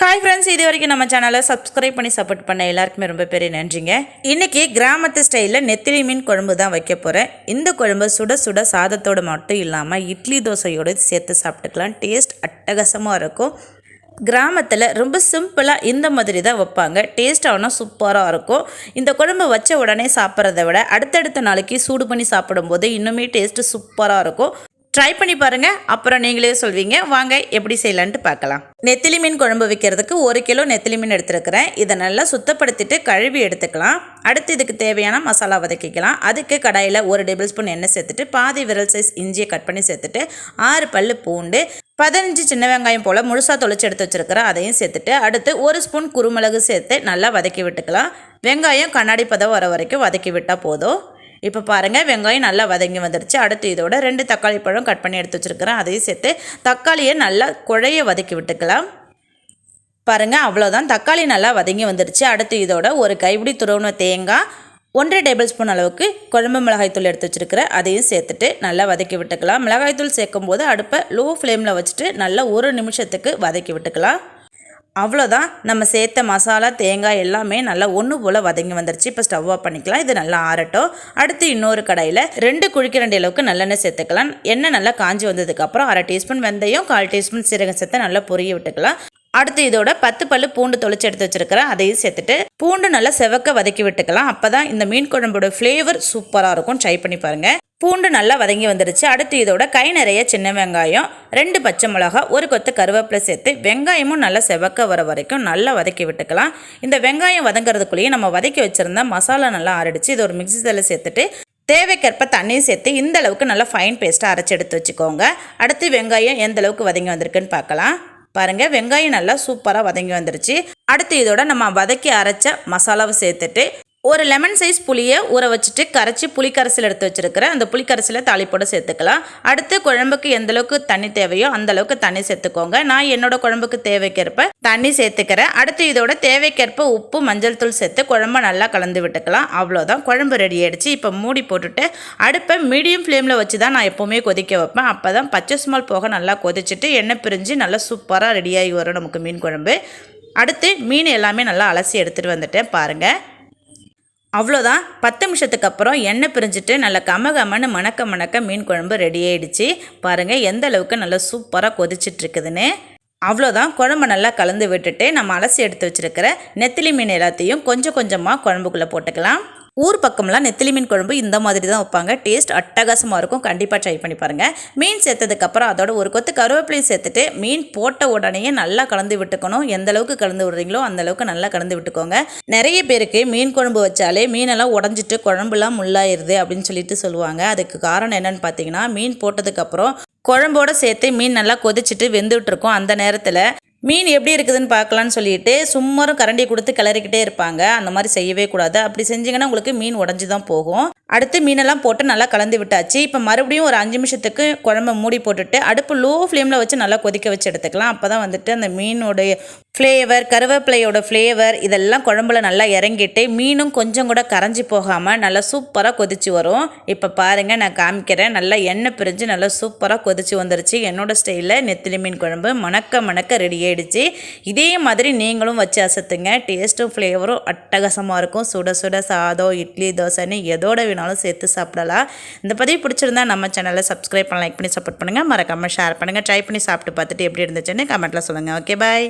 Hi friends இது வரைக்கும் நம்ம சேனலை சப்ஸ்கிரைப் பண்ணி சப்போர்ட் பண்ண எல்லாருக்குமே ரொம்ப பெரிய நன்றிங்க. இன்றைக்கி கிராமத்து ஸ்டைலில் நெத்திலி மீன் குழம்பு தான் வைக்க போகிறேன் இந்த குழம்பு சுட சுட சாதத்தோடு மட்டும் இல்லாமல் இட்லி தோசையோடு சேர்த்து சாப்பிட்டுக்கலாம். டேஸ்ட் அட்டகாசமாக இருக்கும். கிராமத்தில் ரொம்ப சிம்பிளாக இந்த மாதிரி தான் வைப்பாங்க. டேஸ்ட்டாகனா சூப்பராக இருக்கும். இந்த குழம்பு வச்ச உடனே சாப்பிட்றத விட அடுத்தடுத்த நாளைக்கு சூடு பண்ணி சாப்பிடும்போது இன்னுமே டேஸ்ட்டு சூப்பராக இருக்கும். ட்ரை பண்ணி பாருங்கள் அப்புறம் நீங்களே சொல்வீங்க. வாங்க எப்படி செய்யலான்ட்டு பார்க்கலாம். நெத்திலி மீன் குழம்பு வைக்கிறதுக்கு ஒரு கிலோ நெத்திலி மீன் எடுத்துருக்கிறேன். இதை நல்லா சுத்தப்படுத்திட்டு கழுவி எடுத்துக்கலாம். அடுத்து இதுக்கு தேவையான மசாலா வதக்கிக்கலாம். அதுக்கு கடாயில் ஒரு டேபிள் ஸ்பூன் எண்ணெய் சேர்த்துட்டு பாதி விரல் சைஸ் இஞ்சியை கட் பண்ணி சேர்த்துட்டு ஆறு பல் பூண்டு பதினஞ்சு சின்ன வெங்காயம் போல் முழுசாக தொளிச்சு எடுத்து வச்சுருக்கிறேன் அதையும் சேர்த்துட்டு அடுத்து ஒரு ஸ்பூன் குருமிளகு சேர்த்து நல்லா வதக்கி விட்டுக்கலாம். வெங்காயம் கண்ணாடி பதம் வர வரைக்கும் வதக்கி விட்டால் போதும். இப்போ பாருங்கள் வெங்காயம் நல்லா வதங்கி வந்துடுச்சு அடுத்து இதோட ரெண்டு தக்காளி பழம் கட் பண்ணி எடுத்து வச்சுருக்கிறேன். அதையும் சேர்த்து தக்காளியை நல்லா குழைய வதக்கி விட்டுக்கலாம். பாருங்கள் அவ்வளோதான் தக்காளி நல்லா வதங்கி வந்துடுச்சு அடுத்து இதோட ஒரு கைப்பிடி துறவுன தேங்காய் ஒன்றரை டேபிள் ஸ்பூன் அளவுக்கு குழம்பு மிளகாய்த்தூள் எடுத்து வச்சுருக்கிறேன். அதையும் சேர்த்துட்டு நல்லா வதக்கி விட்டுக்கலாம். மிளகாய்த்தூள் சேர்க்கும் போது அடுப்பை லோ ஃப்ளேமில் வச்சுட்டு நல்லா ஒரு நிமிஷத்துக்கு வதக்கி விட்டுக்கலாம். அவ்வளோதான். நம்ம சேர்த்த மசாலா தேங்காய் எல்லாமே நல்லா ஒன்று போல் வதங்கி வந்துருச்சு. இப்போ ஸ்டவ் ஆஃப் பண்ணிக்கலாம். இது நல்லா ஆறட்டும். அடுத்து இன்னொரு கடையில் ரெண்டு குழிக்கு ரெண்டு அளவுக்கு நல்லெண்ணெய் சேர்த்துக்கலாம். எண்ணெய் நல்லா காஞ்சி வந்ததுக்கப்புறம் அரை டீஸ்பூன் வெந்தயம் கால் டீஸ்பூன் சீரகம் சேர்த்து நல்லா பொரிய விட்டுக்கலாம். அடுத்து இதோட பத்து பல்லு பூண்டு தொளிச்சு எடுத்து வச்சிருக்கிறேன். அதையும் சேர்த்துட்டு பூண்டு நல்லா செவக்க வதக்கி விட்டுக்கலாம். அப்போ தான் இந்த மீன் குழம்போட ஃப்ளேவர் சூப்பராக இருக்கும். ட்ரை பண்ணி பாருங்கள் பூண்டு நல்லா வதங்கி வந்துடுச்சு அடுத்து இதோட கை நிறைய சின்ன வெங்காயம் ரெண்டு பச்சை மிளகா ஒரு கொத்து கருவேப்பிலை சேர்த்து வெங்காயமும் நல்லா செவக்க வர வரைக்கும் நல்லா வதக்கி விட்டுக்கலாம். இந்த வெங்காயம் வதங்குறதுக்குள்ளேயே நம்ம வதக்கி வச்சுருந்த மசாலா நல்லா அரைடிச்சு இது ஒரு மிக்சி தலை சேர்த்துட்டு தேவைக்கேற்ப தண்ணியும் சேர்த்து இந்த அளவுக்கு நல்லா ஃபைன் பேஸ்ட்டாக அரைச்சி எடுத்து வச்சுக்கோங்க. அடுத்து வெங்காயம் எந்த அளவுக்கு வதங்கி வந்திருக்குன்னு பார்க்கலாம். பாருங்கள் வெங்காயம் நல்லா சூப்பராக வதங்கி வந்துருச்சு. அடுத்து இதோட நம்ம வதக்கி அரைச்ச மசாலாவை சேர்த்துட்டு ஒரு லெமன் சைஸ் புளியை ஊற வச்சுட்டு கரைச்சி புளிக்கரைசல் எடுத்து வச்சுருக்கிறேன். அந்த புளிக்கரைசலை தாளிப்போட சேர்த்துக்கலாம். அடுத்து குழம்புக்கு எந்தளவுக்கு தண்ணி தேவையோ அந்த அளவுக்கு தண்ணி சேர்த்துக்கோங்க. நான் என்னோட குழம்புக்கு தேவைக்கேற்ப தண்ணி சேர்த்துக்கிறேன். அடுத்து இதோட தேவைக்கேற்ப உப்பு மஞ்சள் தூள் சேர்த்து குழம்ப நல்லா கலந்து விட்டுக்கலாம். அவ்வளோதான். குழம்பு ரெடி ஆகிடுச்சு இப்போ மூடி போட்டுட்டு அடுப்பை மீடியம் ஃப்ளேமில் வச்சு தான் நான் எப்போவுமே கொதிக்க வைப்பேன். அப்போ தான் பச்சை ஸ்மால் போக நல்லா கொதிச்சுட்டு எண்ணெய் பிரிஞ்சு நல்லா சூப்பராக ரெடியாகி வரும் நமக்கு மீன் குழம்பு. அடுத்து மீன் எல்லாமே நல்லா அலசி எடுத்துகிட்டு வந்துட்டேன் பாருங்கள் அவ்வளோதான். பத்து நிமிஷத்துக்கு அப்புறம் எண்ணெய் பிரிஞ்சுட்டு நல்லா கமகமன்னு மணக்க மணக்க மீன் குழம்பு ரெடி ஆயிடுச்சு. பாருங்கள் எந்த அளவுக்கு நல்லா சூப்பராக கொதிச்சிட்டு இருக்குதுன்னு அவ்வளோதான். குழம்பு நல்லா கலந்து விட்டுட்டு நம்ம அலசி எடுத்து வச்சுருக்கிற நெத்திலி மீன் எல்லாத்தையும் கொஞ்சம் கொஞ்சமாக குழம்புக்குள்ளே போட்டுக்கலாம். ஊர் பக்கம்லாம் நெத்திலி மீன் குழம்பு இந்த மாதிரி தான் வைப்பாங்க. டேஸ்ட் அட்டகாசமாக இருக்கும். கண்டிப்பாக ட்ரை பண்ணி பாருங்கள் மீன் சேர்த்ததுக்கப்புறம் அதோட ஒரு கொத்து கருவேப்பிலையும் சேர்த்துட்டு மீன் போட்ட உடனேயே நல்லா கலந்து விட்டுக்கணும். எந்த அளவுக்கு கலந்து விடுறீங்களோ அந்த அளவுக்கு நல்லா கலந்து விட்டுக்கோங்க. நிறைய பேருக்கு மீன் குழம்பு வச்சாலே மீனெல்லாம் உடஞ்சிட்டு குழம்புலாம் முள்ளாயிருது அப்படின்னு சொல்லிட்டு சொல்லுவாங்க. அதுக்கு காரணம் என்னன்னு பார்த்தீங்கன்னா மீன் போட்டதுக்கப்புறம் குழம்போட சேர்த்து மீன் நல்லா கொதிச்சுட்டு வெந்துட்டு இருக்கும் அந்த நேரத்தில் மீன் எப்படி இருக்குதுன்னு பார்க்கலான்னு சொல்லிட்டு சும்மாரும் கரண்டி கொடுத்து கிளறிக்கிட்டே இருப்பாங்க. அந்த மாதிரி செய்யவே கூடாது. அப்படி செஞ்சீங்கன்னா உங்களுக்கு மீன் உடஞ்சி தான் போகும். அடுத்து மீனெல்லாம் போட்டு நல்லா கலந்து விட்டாச்சு. இப்போ மறுபடியும் ஒரு அஞ்சு நிமிஷத்துக்கு குழம்ப மூடி போட்டுட்டு அடுப்பு லோ ஃப்ளேமில் வச்சு நல்லா கொதிக்க வச்சு எடுத்துக்கலாம். அப்போ தான் வந்துட்டு அந்த மீனுடைய ஃப்ளேவர் கருவேப்பிலையோட ஃப்ளேவர் இதெல்லாம் குழம்புல நல்லா இறங்கிட்டு மீனும் கொஞ்சம் கூட கரைஞ்சி போகாமல் நல்லா சூப்பராக கொதிச்சு வரும். இப்போ பாருங்கள் நான் காமிக்கிறேன். நல்லா எண்ணெய் பிரிஞ்சு நல்லா சூப்பராக கொதிச்சு வந்துருச்சு. என்னோடய ஸ்டைலில் நெத்திலி மீன் குழம்பு மணக்க மணக்க ரெடி ஆகிடுச்சு இதே மாதிரி நீங்களும் வச்சு அசத்துங்க. டேஸ்ட்டும் ஃப்ளேவரும் அட்டகாசமாக இருக்கும். சுட சுட சாதம் இட்லி தோசைன்னு எதோட வேணாலும் சேர்த்து சாப்பிடலாம். இந்த பதிவு பிடிச்சிருந்தா நம்ம சேனலை சப்ஸ்கிரைப் பண்ண லைக் பண்ணி சப்போர்ட் பண்ணுங்கள் மறக்காமல் ஷேர் பண்ணுங்கள் ட்ரை பண்ணி சாப்பிட்டு பார்த்துட்டு எப்படி இருந்துச்சுன்னு கமெண்ட்டில் சொல்லுங்கள் ஓகே பாய்